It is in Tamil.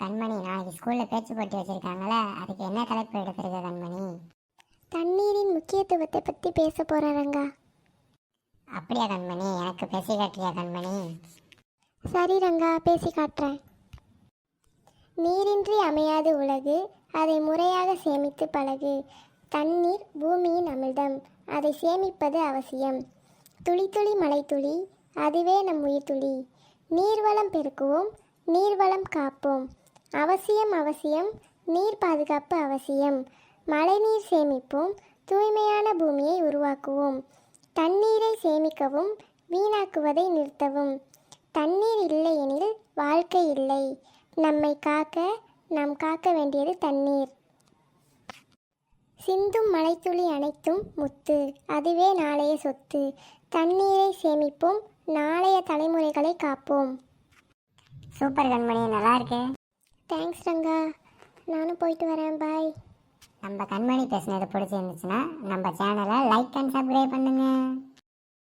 கண்மணி நாளைக்கு ஸ்கூலில் பேச்சு போட்டி வச்சுருக்காங்களே அதுக்கு என்ன தலைப்பு எடுத்திருக்க கண்மணி? தண்ணீரின் முக்கியத்துவத்தை பற்றி பேச போகிறேன் ரங்கா. அப்படியா கண்மணி? எனக்கு பேசி காட்டியா கண்மணி? சரி ரங்கா பேசி காட்டுறேன். நீரின்றி அமையாது உலகு அதை முறையாக சேமித்து பழகு. தண்ணீர் பூமியின் அமிர்தம் அதை சேமிப்பது அவசியம். துளி துளி மழை துளி அதுவே நம் உயிர் துளி. நீர்வளம் பெருக்குவோம் நீர்வளம் காப்போம். அவசியம் அவசியம். நீர் பாதுகாப்பு அவசியம். மழைநீர் சேமிப்போம். தூய்மையான பூமியை உருவாக்குவோம். தண்ணீரை சேமிக்கவும் வீணாக்குவதை நிறுத்தவும். தண்ணீர் இல்லையெனில் வாழ்க்கை இல்லை. நம்மை காக்க நாம் காக்க வேண்டியது தண்ணீர். சிந்தும் மழைத்துளி அனைத்தும் முத்து. அதுவே நாளைய சொத்து. தண்ணீரை சேமிப்போம். நாளைய தலைமுறைகளை காப்போம். சூப்பர் கண்மணி நல்லா இருக்கு. தேங்க்ஸ் ரங்கா. நானும் போயிட்டு வரேன். பாய் நம்ம கண்மணி பேசுனது பிடிச்சிருந்துச்சுன்னா நம்ம சேனலை லைக் அண்ட் சப்ஸ்கிரைப் பண்ணுங்கள்